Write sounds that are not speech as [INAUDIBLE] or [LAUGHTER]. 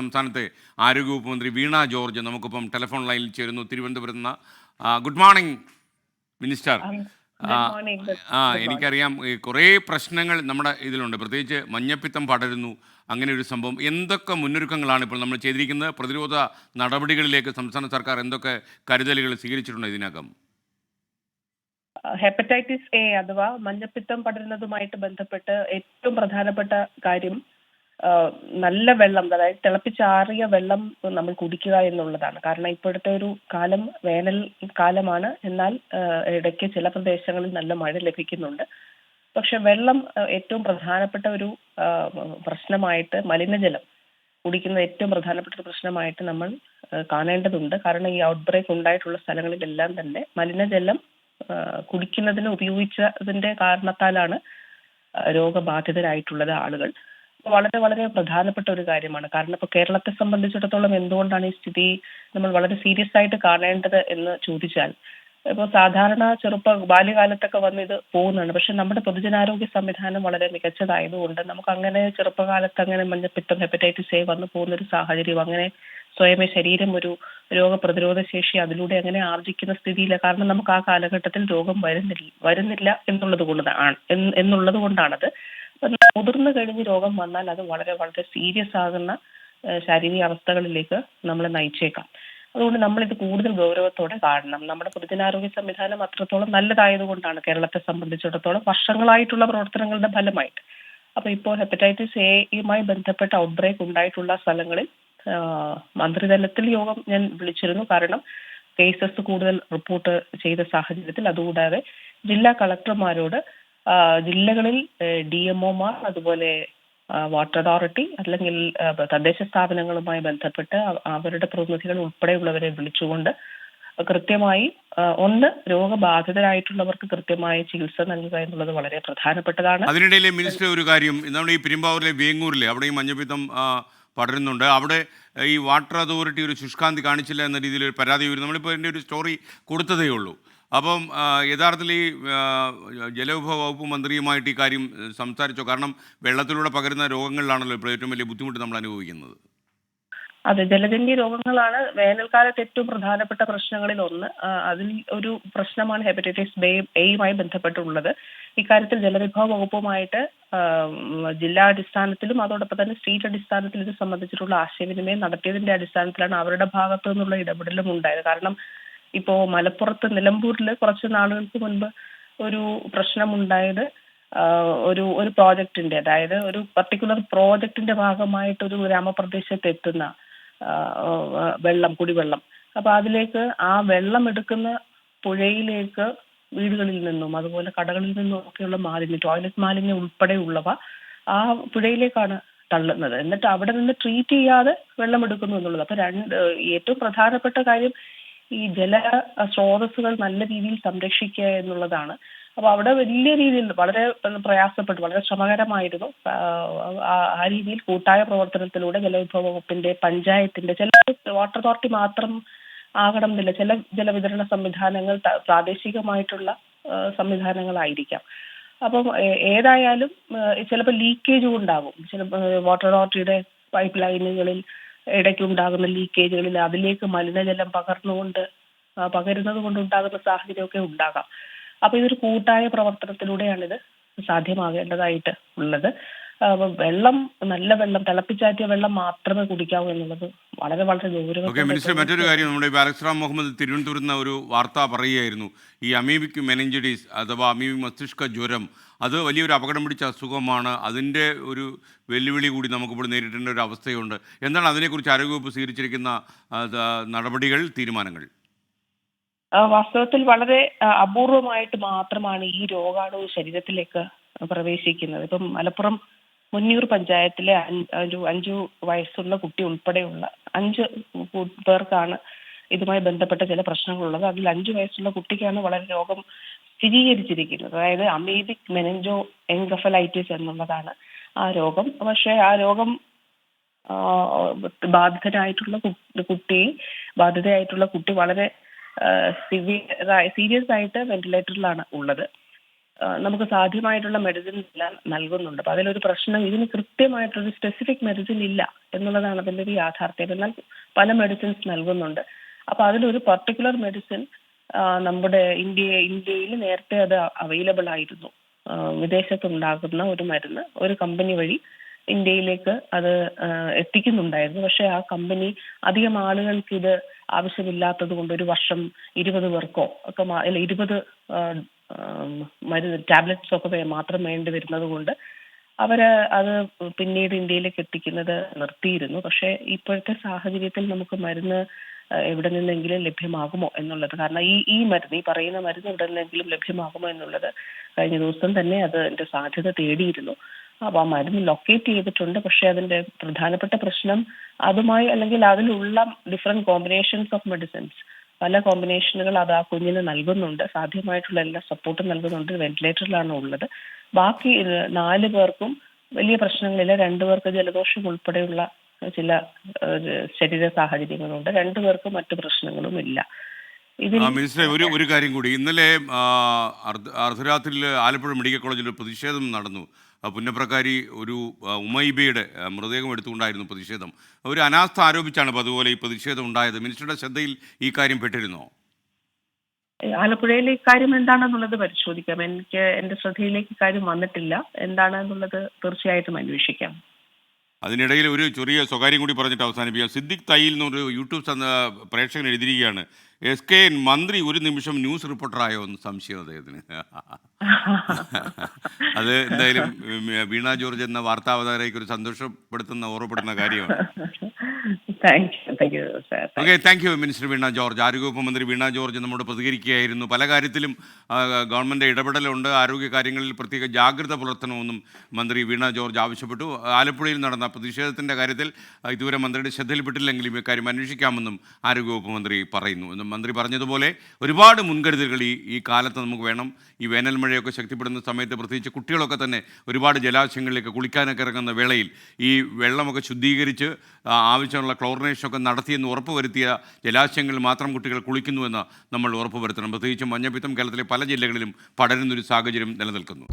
സംസ്ഥാനത്തെ ആരോഗ്യവകുപ്പ് മന്ത്രി വീണ ജോർജ് നമുക്കിപ്പം ടെലിഫോൺ ലൈനിൽ ചേരുന്നു. തിരുവനന്തപുരത്ത് നിന്ന് ഗുഡ് മോർണിംഗ് മിനിസ്റ്റർ ആ. എനിക്കറിയാം കുറേ പ്രശ്നങ്ങൾ നമ്മുടെ ഇതിലുണ്ട്. പ്രത്യേകിച്ച് മഞ്ഞപ്പിത്തം പടരുന്നു അങ്ങനെ ഒരു സംഭവം. എന്തൊക്കെ മുന്നൊരുക്കങ്ങളാണ് ഇപ്പോൾ നമ്മൾ ചെയ്തിരിക്കുന്നത്? പ്രതിരോധ നടപടികളിലേക്ക് സംസ്ഥാന സർക്കാർ എന്തൊക്കെ കരുതലുകൾ സ്വീകരിച്ചിട്ടുണ്ട് ഇതിനകം? ഹെപ്പറ്റൈറ്റിസ് എ അഥവാ മഞ്ഞപ്പിത്തം പടരുന്നതുമായിട്ട് ബന്ധപ്പെട്ട് ഏറ്റവും പ്രധാനപ്പെട്ട കാര്യം നല്ല വെള്ളം അതായത് തിളപ്പിച്ചാറിയ വെള്ളം നമ്മൾ കുടിക്കുക എന്നുള്ളതാണ്. കാരണം ഇപ്പോഴത്തെ ഒരു കാലം വേനൽ കാലമാണ്. എന്നാൽ ഇടയ്ക്ക് ചില പ്രദേശങ്ങളിൽ നല്ല മഴ ലഭിക്കുന്നുണ്ട്. പക്ഷെ വെള്ളം ഏറ്റവും പ്രധാനപ്പെട്ട ഒരു പ്രശ്നമായിട്ട് മലിനജലം കുടിക്കുന്നത് ഏറ്റവും പ്രധാനപ്പെട്ട ഒരു പ്രശ്നമായിട്ട് നമ്മൾ കാണേണ്ടതുണ്ട്. കാരണം ഈ ഔട്ട് ബ്രേക്ക് ഉണ്ടായിട്ടുള്ള സ്ഥലങ്ങളിലെല്ലാം തന്നെ മലിനജലം കുടിക്കുന്നതിന് ഉപയോഗിച്ചതിന്റെ കാരണത്താലാണ് രോഗബാധിതരായിട്ടുള്ളത് ആളുകൾ. വളരെ വളരെ പ്രധാനപ്പെട്ട ഒരു കാര്യമാണ്. കാരണം ഇപ്പൊ കേരളത്തെ സംബന്ധിച്ചിടത്തോളം എന്തുകൊണ്ടാണ് ഈ സ്ഥിതി നമ്മൾ വളരെ സീരിയസ് ആയിട്ട് കാണേണ്ടത് എന്ന് ചോദിച്ചാൽ ഇപ്പോൾ സാധാരണ ചെറുപ്പ ബാല്യകാലത്തൊക്കെ വന്ന് ഇത് പോകുന്നതാണ്. പക്ഷെ നമ്മുടെ പൊതുജനാരോഗ്യ സംവിധാനം വളരെ മികച്ചതായതുകൊണ്ട് നമുക്ക് അങ്ങനെ ചെറുപ്പകാലത്ത് അങ്ങനെ മഞ്ഞപ്പിത്തം ഹെപ്പറ്റൈറ്റിസ് എ വന്നു പോകുന്ന ഒരു സാഹചര്യം അങ്ങനെ സ്വയമേ ശരീരം ഒരു രോഗപ്രതിരോധ ശേഷി അതിലൂടെ അങ്ങനെ ആർജിക്കുന്ന സ്ഥിതിയില്ല. കാരണം നമുക്ക് ആ കാലഘട്ടത്തിൽ രോഗം വരുന്നില്ല വരുന്നില്ല എന്നുള്ളത് കൊണ്ടാണ് എന്ന് എന്നുള്ളത് കൊണ്ടാണത്. മുതിർന്നു കഴിഞ്ഞ് രോഗം വന്നാൽ അത് വളരെ വളരെ സീരിയസ് ആകുന്ന ശാരീരിക അവസ്ഥകളിലേക്ക് നമ്മളെ നയിച്ചേക്കാം. അതുകൊണ്ട് നമ്മൾ ഇത് കൂടുതൽ ഗൗരവത്തോടെ കാണണം. നമ്മുടെ പൊതുജനാരോഗ്യ സംവിധാനം അത്രത്തോളം നല്ലതായതുകൊണ്ടാണ് കേരളത്തെ സംബന്ധിച്ചിടത്തോളം വർഷങ്ങളായിട്ടുള്ള പ്രവർത്തനങ്ങളുടെ ഫലമായിട്ട്. അപ്പൊ ഇപ്പോൾ ഹെപ്പറ്റൈറ്റിസ് എയുമായി ബന്ധപ്പെട്ട ഔട്ട്ബ്രേക്ക് ഉണ്ടായിട്ടുള്ള സ്ഥലങ്ങളിൽ മന്ത്രിതലത്തിൽ യോഗം ഞാൻ വിളിച്ചിരുന്നു. കാരണം കേസസ് കൂടുതൽ റിപ്പോർട്ട് ചെയ്ത സാഹചര്യത്തിൽ. അതുകൂടാതെ ജില്ലാ കളക്ടർമാരോട് ജില്ലകളിൽ ഡി എം ഒമാർ അതുപോലെ വാട്ടർ അതോറിറ്റി അല്ലെങ്കിൽ തദ്ദേശ സ്ഥാപനങ്ങളുമായി ബന്ധപ്പെട്ട് അവ- അവരുടെ പ്രതിനിധികൾ ഉൾപ്പെടെയുള്ളവരെ വിളിച്ചുകൊണ്ട് കൃത്യമായി ഒന്ന് രോഗബാധിതരായിട്ടുള്ളവർക്ക് കൃത്യമായ ചികിത്സ നൽകുക എന്നുള്ളത് വളരെ പ്രധാനപ്പെട്ടതാണ്. അതിനിടയിൽ മിനിസ്റ്റർ ഒരു കാര്യം നമ്മുടെ ഈ പെരുമ്പാവൂരിലെ വേങ്ങൂരിലെ അവിടെ ഈ മഞ്ഞപ്പിത്തം പടരുന്നുണ്ട്. അവിടെ ഈ വാട്ടർ അതോറിറ്റി ഒരു ശുഷ്കാന്തി കാണിച്ചില്ല എന്ന രീതിയിൽ ഒരു പരാതി വരും. നമ്മളിപ്പോൾ ഇതിന്റെ ഒരു സ്റ്റോറി കൊടുത്തതേ ഉള്ളൂ. അപ്പം യഥാർത്ഥത്തിൽ ഈ ജലവിഭവ വകുപ്പ് മന്ത്രിയുമായിട്ട് ഈ കാര്യം സംസാരിച്ചോ? കാരണം വെള്ളത്തിലൂടെ പകരുന്ന രോഗങ്ങളിലാണല്ലോ ഇപ്പോൾ ഏറ്റവും വലിയ ബുദ്ധിമുട്ട് നമ്മൾ അനുഭവിക്കുന്നത്. അതെ ജലജന്യ രോഗങ്ങളാണ് വേനൽക്കാലത്ത് ഏറ്റവും പ്രധാനപ്പെട്ട പ്രശ്നങ്ങളിൽ ഒന്ന്. അതിൽ ഒരു പ്രശ്നമാണ് ഹെപ്പറ്റൈറ്റിസ് ബേ എയുമായി ബന്ധപ്പെട്ടുള്ളത്. ഇക്കാര്യത്തിൽ ജലവിഭവ വകുപ്പുമായിട്ട് ജില്ലാ അടിസ്ഥാനത്തിലും അതോടൊപ്പം തന്നെ സ്റ്റേറ്റ് അടിസ്ഥാനത്തിലും ഇത് സംബന്ധിച്ചിട്ടുള്ള ആശയവിനിമയം നടത്തിയതിന്റെ അടിസ്ഥാനത്തിലാണ് അവരുടെ ഭാഗത്തു നിന്നുള്ള ഇടപെടലും ഉണ്ടായത്. കാരണം ഇപ്പോ മലപ്പുറത്ത് നിലമ്പൂരിൽ കുറച്ച് നാളുകൾക്ക് മുൻപ് ഒരു പ്രശ്നമുണ്ടായത് ഒരു ഒരു പ്രോജക്റ്റിന്റെ അതായത് ഒരു പർട്ടിക്കുലർ പ്രോജക്റ്റിന്റെ ഭാഗമായിട്ട് ഒരു ഗ്രാമപ്രദേശത്ത് എത്തുന്ന വെള്ളം കുടിവെള്ളം. അപ്പൊ അതിലേക്ക് ആ വെള്ളം എടുക്കുന്ന പുഴയിലേക്ക് വീടുകളിൽ നിന്നും അതുപോലെ കടകളിൽ നിന്നും ഒക്കെയുള്ള മാലിന്യം ടോയ്ലറ്റ് മാലിന്യം ഉൾപ്പെടെയുള്ളവ ആ പുഴയിലേക്കാണ് തള്ളുന്നത്. എന്നിട്ട് അവിടെ നിന്ന് ട്രീറ്റ് ചെയ്യാതെ വെള്ളം എടുക്കുന്നു എന്നുള്ളത്. അപ്പൊ രണ്ട് ഏറ്റവും പ്രധാനപ്പെട്ട കാര്യം ഈ ജല സ്രോതസ്സുകൾ നല്ല രീതിയിൽ സംരക്ഷിക്കുക എന്നുള്ളതാണ്. അപ്പൊ അവിടെ വലിയ രീതിയിൽ വളരെ പ്രയാസപ്പെട്ടു വളരെ ശ്രമകരമായിരുന്നു. ആ, രീതിയിൽ കൂട്ടായ പ്രവർത്തനത്തിലൂടെ ജലവിഭവ വകുപ്പിന്റെ പഞ്ചായത്തിന്റെ ചില വാട്ടർ അതോറിറ്റി മാത്രം ആകണം എന്നില്ല. ചില ജലവിതരണ സംവിധാനങ്ങൾ പ്രാദേശികമായിട്ടുള്ള സംവിധാനങ്ങളായിരിക്കാം. അപ്പം ഏതായാലും ചിലപ്പോൾ ലീക്കേജും ഉണ്ടാകും. ചിലപ്പോൾ വാട്ടർ അതോറിറ്റിയുടെ പൈപ്പ് ലൈനുകളിൽ ഇടയ്ക്ക് ഉണ്ടാകുന്ന ലീക്കേജുകളിൽ അതിലേക്ക് മലിനജലം പകർന്നുകൊണ്ട് കൊണ്ട് പകരുന്നത് കൊണ്ടുണ്ടാകുന്ന സാഹചര്യമൊക്കെ ഉണ്ടാകാം. അപ്പൊ ഇതൊരു കൂട്ടായ പ്രവർത്തനത്തിലൂടെയാണ് ഇത് സാധ്യമാകേണ്ടതായിട്ട് ഉള്ളത്. വെള്ളം നല്ല വെള്ളം തിളപ്പിച്ചാറ്റിയ വെള്ളം മാത്രമേ കുടിക്കാവൂ എന്നുള്ളത് വളരെ വളരെ ഗൗരവം മിനിസ്റ്റർ മറ്റൊരു കാര്യം നമ്മുടെ അലക്സാം മുഹമ്മദ് തിരുവനന്തപുരത്ത് ഒരു വാർത്ത പറയുകയായിരുന്നു. ഈ അമീബിക് മെനഞ്ചിഡീസ് അഥവാ അമീബിക് മസ്തിഷ്ക ജ്വരം അത് വലിയൊരു അപകടം പിടിച്ച അസുഖമാണ്. അതിന്റെ ഒരു വെല്ലുവിളി കൂടി നമുക്കിപ്പോൾ നേരിടേണ്ട ഒരു അവസ്ഥയുണ്ട്. എന്താണ് അതിനെക്കുറിച്ച് ആരോഗ്യവകുപ്പ് സ്വീകരിച്ചിരിക്കുന്ന നടപടികൾ തീരുമാനങ്ങൾ? വാസ്തവത്തിൽ വളരെ അപൂർവമായിട്ട് മാത്രമാണ് ഈ രോഗാണു ശരീരത്തിലേക്ക് പ്രവേശിക്കുന്നത്. ഇപ്പം മലപ്പുറം മുന്നിയൂർ പഞ്ചായത്തിലെ ഒരു അഞ്ചു വയസ്സുള്ള കുട്ടി ഉൾപ്പെടെയുള്ള അഞ്ച് പേർക്കാണ് ഇതുമായി ബന്ധപ്പെട്ട ചില പ്രശ്നങ്ങളുള്ളത്. അതിൽ അഞ്ചു വയസ്സുള്ള കുട്ടിക്കാണ് വളരെ രോഗം സ്ഥിരീകരിച്ചിരിക്കുന്നത്. അതായത് അമീബിക് മെനഞ്ചോ എൻകഫലൈറ്റിസ് എന്നുള്ളതാണ് ആ രോഗം. പക്ഷേ ആ രോഗം ബാധിതരായിട്ടുള്ള കുട്ടി ബാധിതയായിട്ടുള്ള കുട്ടി വളരെ സിവിയർ സീരിയസ് ആയിട്ട് വെന്റിലേറ്ററിലാണ് ഉള്ളത്. നമുക്ക് സാധ്യമായിട്ടുള്ള മെഡിസിൻ എല്ലാം നൽകുന്നുണ്ട്. അപ്പൊ അതിലൊരു പ്രശ്നം ഇതിന് കൃത്യമായിട്ടൊരു സ്പെസിഫിക് മെഡിസിൻ ഇല്ല എന്നുള്ളതാണ് അതിന്റെ ഒരു യാഥാർത്ഥ്യം. എന്നാൽ പല മെഡിസിൻസ് നൽകുന്നുണ്ട്. അപ്പൊ അതിലൊരു പർട്ടിക്കുലർ മെഡിസിൻ നമ്മുടെ ഇന്ത്യ ഇന്ത്യയിൽ നേരത്തെ അത് അവൈലബിൾ ആയിരുന്നു. വിദേശത്തുണ്ടാകുന്ന ഒരു മരുന്ന് ഒരു കമ്പനി വഴി ഇന്ത്യയിലേക്ക് അത് എത്തിക്കുന്നുണ്ടായിരുന്നു. പക്ഷെ ആ കമ്പനി അധികം ആളുകൾക്ക് ഇത് ആവശ്യമില്ലാത്തത് കൊണ്ട് ഒരു വർഷം ഇരുപത് പേർക്കോ ഒക്കെ ഇരുപത് മരുന്ന് ടാബ്ലറ്റ്സ് ഒക്കെ മാത്രം വേണ്ടി വരുന്നത് കൊണ്ട് അവർ അത് പിന്നീട് ഇന്ത്യയിലേക്ക് എത്തിക്കുന്നത് നിർത്തിയിരുന്നു. പക്ഷേ ഇപ്പോഴത്തെ സാഹചര്യത്തിൽ നമുക്ക് മരുന്ന് എവിടെ നിന്നെങ്കിലും ലഭ്യമാകുമോ എന്നുള്ളത്. കാരണം ഈ ഈ മരുന്ന് ഈ പറയുന്ന മരുന്ന് എവിടെ നിന്നെങ്കിലും ലഭ്യമാകുമോ എന്നുള്ളത് കഴിഞ്ഞ ദിവസം തന്നെ അത് അതിന്റെ സാധ്യത തേടിയിരുന്നു. അപ്പൊ ആ മരുന്ന് ലൊക്കേറ്റ് ചെയ്തിട്ടുണ്ട്. പക്ഷെ അതിന്റെ പ്രധാനപ്പെട്ട പ്രശ്നം അതുമായി അല്ലെങ്കിൽ അതിലുള്ള ഡിഫറെന്റ് കോമ്പിനേഷൻസ് ഓഫ് മെഡിസിൻസ് പല കോമ്പിനേഷനുകൾ അത് ആ കുഞ്ഞിന് നൽകുന്നുണ്ട്. സാധ്യമായിട്ടുള്ള എല്ലാ സപ്പോർട്ടും നൽകുന്നുണ്ട്. വെന്റിലേറ്ററിലാണ് ഉള്ളത്. ബാക്കി നാല് പേർക്കും വലിയ പ്രശ്നങ്ങളില്ല. രണ്ടു പേർക്ക് ജലദോഷം ഉൾപ്പെടെയുള്ള ചില ശരീര സാഹചര്യങ്ങളുണ്ട്. രണ്ടു പേർക്കും മറ്റു പ്രശ്നങ്ങളും ഇല്ല. ഒരു ഒരു കാര്യം കൂടി. ഇന്നലെ അർദ്ധരാത്രിയിൽ ആലപ്പുഴ മെഡിക്കൽ കോളേജിൽ പ്രതിഷേധം നടന്നു. പുന്നപ്രക്കാരി ഒരു ഉമൈബയുടെ മൃതദേഹം എടുത്തുകൊണ്ടായിരുന്നു പ്രതിഷേധം. ഒരു അനാസ്ഥ ആരോപിച്ചാണ് അതുപോലെ ഈ പ്രതിഷേധം ഉണ്ടായത്. മിനിസ്റ്ററുടെ ശ്രദ്ധയിൽ ഈ കാര്യം പെട്ടിരുന്നോ? ആലപ്പുഴയിലെ ഇക്കാര്യം എന്താണെന്നുള്ളത് പരിശോധിക്കാം. എനിക്ക് എന്റെ ശ്രദ്ധയിലേക്ക് ഇക്കാര്യം വന്നിട്ടില്ല. എന്താണെന്നുള്ളത് തീർച്ചയായിട്ടും അന്വേഷിക്കാം. അതിനിടയിൽ ഒരു ചെറിയ സ്വകാര്യം കൂടി പറഞ്ഞിട്ട് അവസാനിപ്പിക്കാം. സിദ്ദിഖ് തയ്യിൽ എന്നൊരു യൂട്യൂബ് പ്രേക്ഷകൻ എഴുതിയിരിക്കുകയാണ്. എസ് കെ എൻ മന്ത്രി ഒരു നിമിഷം ന്യൂസ് റിപ്പോർട്ടറായോ എന്ന് സംശയം അദ്ദേഹത്തിന്. [LAUGHS] അത് എന്തായാലും വീണ ജോർജ് എന്ന വാർത്താവതാരയ്ക്ക് ഒരു സന്തോഷപ്പെടുത്തുന്ന ഓർമ്മപ്പെടുന്ന കാര്യമാണ്. Okay thank you minister Veena George ആരോഗ്യവകുപ്പ് മന്ത്രി വീണ ജോർജ് നമ്മോട് പ്രതികരിക്കുകയായിരുന്നു. പല കാര്യത്തിലും ഗവൺമെന്റ് ഇടപെടലുണ്ട്. ആരോഗ്യ കാര്യങ്ങളിൽ പ്രത്യേക ജാഗ്രത പുലർത്തണമെന്നും മന്ത്രി വീണ ജോർജ് ആവശ്യപ്പെട്ടു. ആലപ്പുഴയിൽ നടന്ന പ്രതിഷേധത്തിന്റെ കാര്യത്തിൽ ഇതുവരെ മന്ത്രിയുടെ ശ്രദ്ധയിൽപ്പെട്ടില്ലെങ്കിലും ഇക്കാര്യം അന്വേഷിക്കാമെന്നും ആരോഗ്യവകുപ്പ് മന്ത്രി പറയുന്നു. എന്നും മന്ത്രി പറഞ്ഞതുപോലെ ഒരുപാട് മുൻകരുതലുകൾ ഈ ഈ കാലത്ത് നമുക്ക് വേണം. ഈ വേനൽ മഴയൊക്കെ ശക്തിപ്പെടുന്ന സമയത്ത് പ്രത്യേകിച്ച് കുട്ടികളൊക്കെ തന്നെ ഒരുപാട് ജലാശയങ്ങളിലേക്ക് കുളിക്കാനൊക്കെ ഇറങ്ങുന്ന വേളയിൽ ഈ വെള്ളമൊക്കെ ശുദ്ധീകരിച്ച് ആ, ആവശ്യമുള്ള ക്ലോറിനേഷനൊക്കെ നടത്തിയെന്ന് ഉറപ്പുവരുത്തിയ ജലാശയങ്ങളിൽ മാത്രം കുട്ടികൾ കുളിക്കുന്നുവെന്ന് നമ്മൾ ഉറപ്പുവരുത്തണം. പ്രത്യേകിച്ചും മഞ്ഞപ്പിത്തം കേരളത്തിലെ പല ജില്ലകളിലും പടരുന്നൊരു സാഹചര്യം നിലനിൽക്കുന്നു.